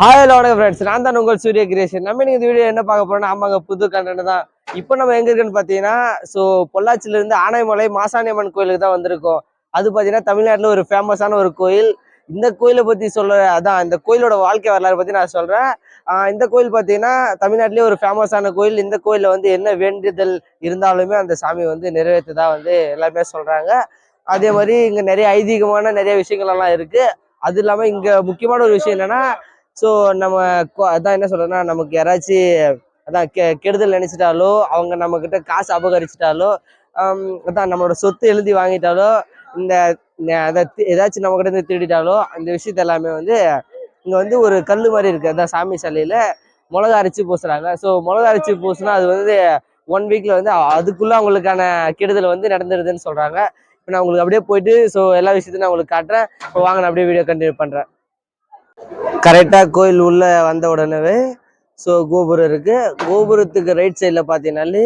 Hi லோட friends நான் தான் உங்கள் சூரிய கிரியேஷன் நம்ம இந்த வீடியோ என்ன பார்க்க போறோம்னா ஆமாங்க புது கண்டென்ட் தான். இப்போ நம்ம எங்க இருக்குன்னு பார்த்தீங்கன்னா ஸோ பொள்ளாச்சியில இருந்து ஆனைமலை மாசாணியம்மன் கோயிலுக்கு தான் வந்திருக்கோம். அது பார்த்தீங்கன்னா தமிழ்நாட்டில் ஒரு ஃபேமஸான ஒரு கோயில். இந்த கோயிலை பற்றி சொல்ல அதான் இந்த கோயிலோட வாழ்க்கை வரலாறு பற்றி நான் சொல்கிறேன் இந்த கோயில் பார்த்தீங்கன்னா தமிழ்நாட்டிலே ஒரு ஃபேமஸான கோயில். இந்த கோயிலில் வந்து என்ன வேண்டுதல் இருந்தாலுமே அந்த சாமி வந்து நிறைவேற்றதாக வந்து எல்லாருமே சொல்கிறாங்க அதே மாதிரி இங்கே நிறைய ஐதீகமான நிறைய விஷயங்கள் எல்லாம் அது இல்லாமல் இங்கே முக்கியமான ஒரு விஷயம் என்னென்னா ஸோ நம்ம அதான் என்ன சொல்றேன்னா நமக்கு யாராச்சும் அதான் கெ கெடுதல் நினைச்சிட்டாலோ அவங்க நம்ம கிட்ட காசு அபகரிச்சிட்டாலோ அதான் நம்மளோட சொத்து எழுதி வாங்கிட்டாலோ இந்த அதை ஏதாச்சும் நம்ம கிட்ட இருந்து திருடிட்டாலோ அந்த விஷயத்த எல்லாமே வந்து இங்கே வந்து ஒரு கல் மாதிரி இருக்குது அதான் சாமி சாலையில் மிளகா அரைச்சி பூசுறாங்க. ஸோ மிளகா அரைச்சி பூசுனா அது வந்து ஒன் வீக்கில் வந்து அதுக்குள்ளே அவங்களுக்கான கெடுதல் வந்து நடந்துடுதுன்னு சொல்கிறாங்க இப்போ நான் உங்களுக்கு அப்படியே போயிட்டு ஸோ எல்லா விஷயத்தையும் நான் உங்களுக்கு காட்டுறேன். இப்போ வாங்க நான் அப்படியே வீடியோ கண்டினியூ பண்ணுறேன் கரெக்டாக கோயில் உள்ளே வந்த உடனே ஸோ கோபுரம் இருக்குது கோபுரத்துக்கு ரைட் சைடில் பார்த்தீங்கன்னாலே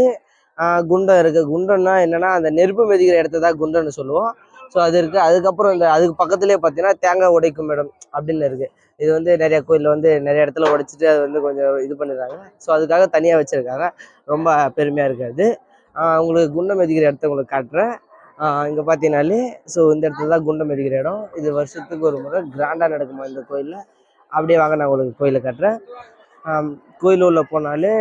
குண்டம் இருக்குது குண்டம்னா என்னென்னா அந்த நெருப்பு மிதிக்கிற இடத்த தான் குண்டம்னு சொல்லுவோம். ஸோ அது இருக்குது அதுக்கப்புறம் இந்த அதுக்கு பக்கத்துலேயே பார்த்தீங்கன்னா தேங்காய் உடைக்கும் இடம் அப்படின்னு இருக்குது இது வந்து நிறைய கோயிலில் வந்து நிறைய இடத்துல உடைச்சிட்டு அது வந்து கொஞ்சம் இது பண்ணிடுறாங்க ஸோ அதுக்காக தனியாக வச்சுருக்காங்க. ரொம்ப பெருமையாக இருக்காது உங்களுக்கு குண்டம் மிதிக்கிற இடத்த உங்களுக்கு காட்டுறேன். இங்கே பார்த்தீங்கன்னாலே ஸோ இந்த இடத்துல தான் குண்டம் மிதிக்கிற இடம். இது வருஷத்துக்கு ஒரு முறை கிராண்டாக நடக்குமா இந்த கோயிலில்? அப்படியே வாங்க நான் உங்களுக்கு கோயிலை காட்டுறேன். கோயில் உள்ள போனாலே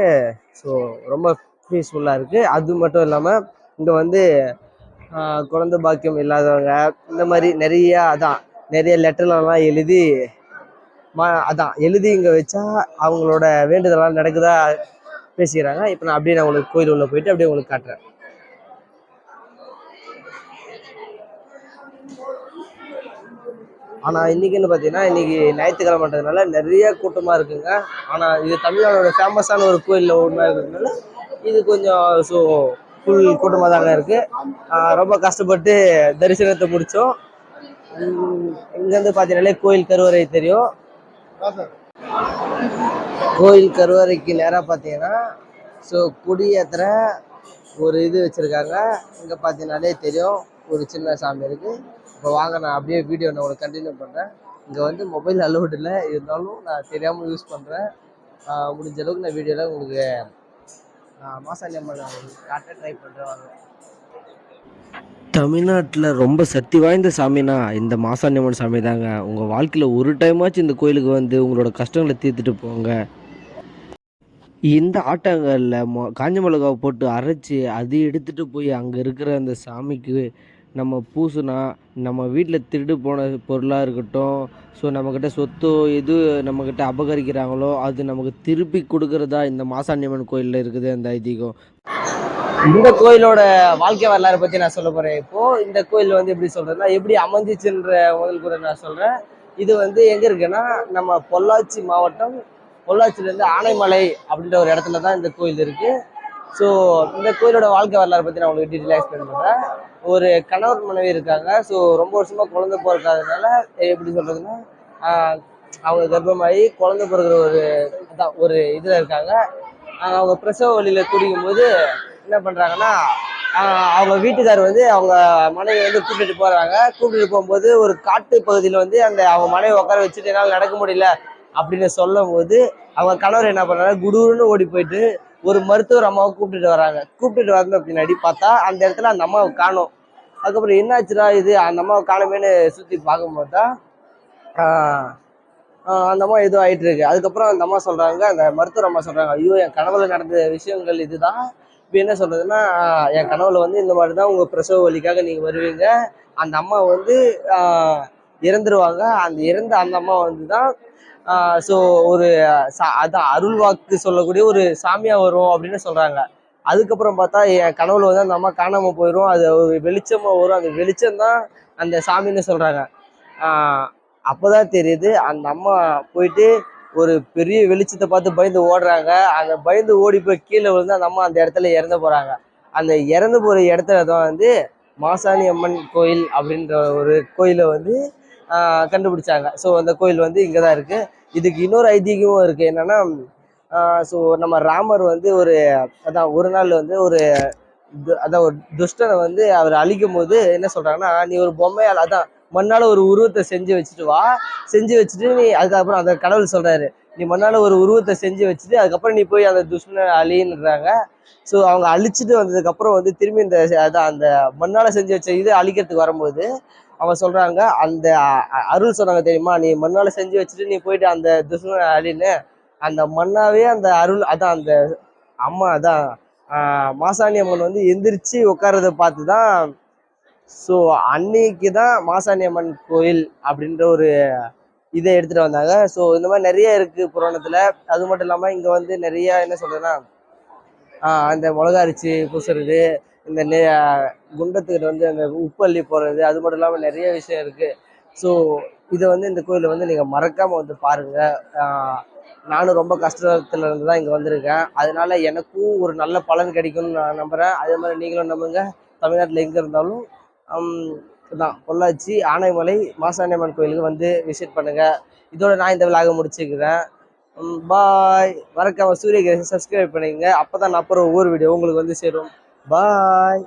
ஸோ ரொம்ப பீஸ்ஃபுல்லாக இருக்குது அது மட்டும் இல்லாமல் இங்கே வந்து குழந்த பாக்கியம் இல்லாதவங்க இந்த மாதிரி நிறையா அதான் நிறைய லெட்டர்லாம் எழுதி மா அதான் எழுதி இங்கே வச்சா அவங்களோட வேண்டுதலாம் நடக்குதா பேசிக்கிறாங்க. இப்போ நான் அப்படியே நான் உங்களுக்கு கோயில் உள்ளே போயிட்டு அப்படியே உங்களுக்கு காட்டுறேன். ஆனால் இன்றைக்குன்னு பார்த்தீங்கன்னா இன்றைக்கி ஞாயிற்றுக்கிழமைன்றதுனால நிறைய கூட்டமாக இருக்குங்க. ஆனால் இது தமிழ்நாடோட ஃபேமஸான ஒரு கோயிலில் ஒன்றா இருக்கிறதுனால இது கொஞ்சம் ஸோ ஃபுல் கூட்டமாக தாங்க இருக்குது ரொம்ப கஷ்டப்பட்டு தரிசனத்தை முடித்தோம் இங்கேருந்து பார்த்தீங்கன்னாலே கோயில் கருவறை தெரியும். கோயில் கருவறைக்கு நேராக பார்த்தீங்கன்னா ஸோ குடியேற்ற ஒரு இது வச்சுருக்காங்க. இங்கே பார்த்தீங்கன்னாலே தெரியும். ஒரு சின்ன சாமி இருக்குது இப்போ வாங்க நான் அப்படியே வீடியோ நான் உங்களுக்கு கண்டினியூ பண்ணுறேன் இங்கே வந்து மொபைல் அலோடு இல்லை. இருந்தாலும் நான் தெரியாமல் யூஸ் பண்ணுறேன் முடிஞ்ச அளவுக்கு நான் வீடியோவில் உங்களுக்கு மாசாணி அம்மன் காட்ட ட்ரை பண்ணுறேன் வாங்க. தமிழ்நாட்டில் ரொம்ப சக்தி வாய்ந்த சாமினா இந்த மாசாணியம்மன் சாமி தாங்க. உங்கள் வாழ்க்கையில் ஒரு டைமாச்சும் இந்த கோயிலுக்கு வந்து உங்களோட கஷ்டங்களை தீர்த்துட்டு போங்க. இந்த ஆட்டங்களில் மொ காஞ்ச மிளகாவை போட்டு அரைச்சி அது எடுத்துகிட்டு போய் அங்கே இருக்கிற அந்த சாமிக்கு நம்ம பூசுனா நம்ம வீட்டில் திருடு போன பொருளாக இருக்கட்டும். ஸோ நம்மக்கிட்ட சொத்தோ எது நம்மக்கிட்ட அபகரிக்கிறாங்களோ அது நமக்கு திருப்பி கொடுக்கறதா இந்த மாசாண்டியம்மன் கோயிலில் இருக்குது அந்த ஐதீகம். இந்த கோயிலோட வாழ்க்கை வரலாறு பற்றி நான் சொல்ல போகிறேன் இப்போது இந்த கோயில் வந்து எப்படி சொல்றேன்னா எப்படி அமைஞ்சிச்சுன்ற முதல் கூட நான் சொல்கிறேன் இது வந்து எங்கே இருக்குன்னா நம்ம பொள்ளாச்சி மாவட்டம் பொள்ளாச்சியிலேருந்து ஆனைமலை அப்படின்ற ஒரு இடத்துல தான் இந்த கோயில் இருக்குது ஸோ இந்த கோயிலோட வாழ்க்கை வரலாறு பற்றி நான் உங்களுக்கு டீட்டெயிலாக எக்ஸ்பிளைன் பண்ணுறேன் ஒரு கணவர் மனைவி இருக்காங்க. ஸோ ரொம்ப வருஷமாக குழந்தை பிறக்காதனால எப்படி சொல்கிறதுன்னா அவங்க கர்ப்பமாகி குழந்தை பிறகுற ஒரு அதான் ஒரு இதில் இருக்காங்க. அவங்க பிரசவ வழியில் குடிக்கும் போது என்ன பண்ணுறாங்கன்னா அவங்க வீட்டுக்கார் வந்து அவங்க மனைவி வந்து கூப்பிட்டுட்டு போகிறாங்க கூப்பிட்டுட்டு போகும்போது ஒரு காட்டு பகுதியில் வந்து அந்த அவங்க மனைவி உட்கார வச்சுட்டு என்னால் நடக்க முடியல அப்படின்னு சொல்லும் போது அவங்க கணவர் என்ன பண்ணுறாங்க குடுன்னு ஓடி போயிட்டு ஒரு மருத்துவர் அம்மாவை கூப்பிட்டுட்டு வராங்க. கூப்பிட்டுட்டு வரணும் பின்னாடி பார்த்தா அந்த இடத்துல அந்த அம்மாவை காணும். அதுக்கப்புறம் என்னாச்சுடா இது? அந்த அம்மாவை காணமேன்னு சுற்றி பார்க்கும்போது தான் அந்த அம்மா எதுவும் ஆகிட்டு இருக்கு. அதுக்கப்புறம் அந்த அம்மா சொல்கிறாங்க அந்த மருத்துவர் அம்மா சொல்கிறாங்க ஐயோ என் கனவுல நடந்த விஷயங்கள் இதுதான். இப்போ என்ன சொல்கிறதுன்னா என் கனவுல வந்து இந்த மாதிரி தான் உங்கள் பிரசவ வழிக்காக நீங்கள் வருவீங்க. அந்த அம்மா வந்து இறந்துருவாங்க. அந்த இறந்த அந்த அம்மா வந்து தான் ஸோ ஒரு சா- அதான் அருள் வாக்கு சொல்லக்கூடிய ஒரு சாமியாக வரும் அப்படின்னு சொல்கிறாங்க அதுக்கப்புறம் பார்த்தா என் கனவுல வந்து அந்த அம்மா காணாமல் போயிடும் அது ஒரு வெளிச்சமாக வரும். அந்த வெளிச்சம் தான் அந்த சாமின்னு சொல்கிறாங்க அப்போதான் தெரியுது அந்த அம்மா போயிட்டு ஒரு பெரிய வெளிச்சத்தை பார்த்து பயந்து ஓடுறாங்க. அந்த பயந்து ஓடி போய் கீழே விழுந்து அந்த அம்மா அந்த இடத்துல இறந்து போகிறாங்க அந்த இறந்து போகிற இடத்துல தான் வந்து மாசாணி அம்மன் கோயில் அப்படின்ற ஒரு கோயிலை வந்து கண்டுபிடிச்சாங்க. ஸோ அந்த கோயில் வந்து இங்கே தான் இருக்குது இதுக்கு இன்னொரு ஐதீகமும் இருக்குது என்னென்னா ஸோ நம்ம ராமர் வந்து ஒரு அதான் ஒரு நாள் வந்து ஒரு அதான் ஒரு துஷ்டனை வந்து அவர் அழிக்கும் போது என்ன சொல்கிறாங்கன்னா நீ ஒரு பொம்மையால் அதான் மண்ணால் ஒரு உருவத்தை செஞ்சு வச்சுட்டு வா. செஞ்சு வச்சுட்டு நீ அதுக்கப்புறம் அந்த கடவுள் சொல்கிறாரு நீ மண்ணால் ஒரு உருவத்தை செஞ்சு வச்சுட்டு அதுக்கப்புறம் நீ போய் அந்த துஷ்மனை அழின்றாங்க. ஸோ அவங்க அழிச்சிட்டு வந்ததுக்கப்புறம் வந்து திரும்பி இந்த அதான் அந்த மண்ணால் செஞ்சு வச்ச இது அழிக்கிறதுக்கு வரும்போது அவங்க சொல்றாங்க அந்த அருள் சொன்னாங்க தெரியுமா? நீ மண்ணால செஞ்சு வச்சுட்டு நீ போயிட்டு அந்த துஷ்மனை அழின்னு அந்த மண்ணாவே அந்த அருள் அதான் அந்த அம்மா அதான் மாசாணி அம்மன் வந்து எந்திரிச்சு உட்கார்றத பார்த்து தான் ஸோ அன்னைக்கு தான் மாசாணி அம்மன் கோயில் அப்படின்ற ஒரு இதை எடுத்துட்டு வந்தாங்க. ஸோ இந்த மாதிரி நிறைய இருக்கு புராணத்துல. அது மட்டும் இல்லாமல் இங்க வந்து நிறைய என்ன சொல்றதுன்னா அந்த மிளகா அரிச்சு பூசுறது இந்த நெ- குண்டத்துக்கிட்ட வந்து அந்த உப்பள்ளி போடுறது அது மட்டும் இல்லாமல் நிறைய விஷயம் இருக்குது ஸோ இதை வந்து இந்த கோயிலை வந்து நீங்கள் மறக்காமல் வந்து பாருங்கள் நானும் ரொம்ப கஷ்டத்தில் இருந்து தான் இங்கே வந்திருக்கேன். அதனால எனக்கும் ஒரு நல்ல பலன் கிடைக்கும்னு நான் நம்புகிறேன் அதே மாதிரி நீங்களும் நம்புங்க. தமிழ்நாட்டில் எங்கே இருந்தாலும் தான் பொள்ளாச்சி ஆனைமலை மாசாணியம்மன் கோயிலுக்கு வந்து விசிட் பண்ணுங்கள் இதோட நான் இந்த விழாக முடிச்சுக்கிறேன். பாய் மறக்காம கிரகம் சப்ஸ்கிரைப் பண்ணிக்கங்க. அப்போ தான் நான் அப்புறம் ஒவ்வொரு வீடியோ உங்களுக்கு வந்து சேரும். பாய்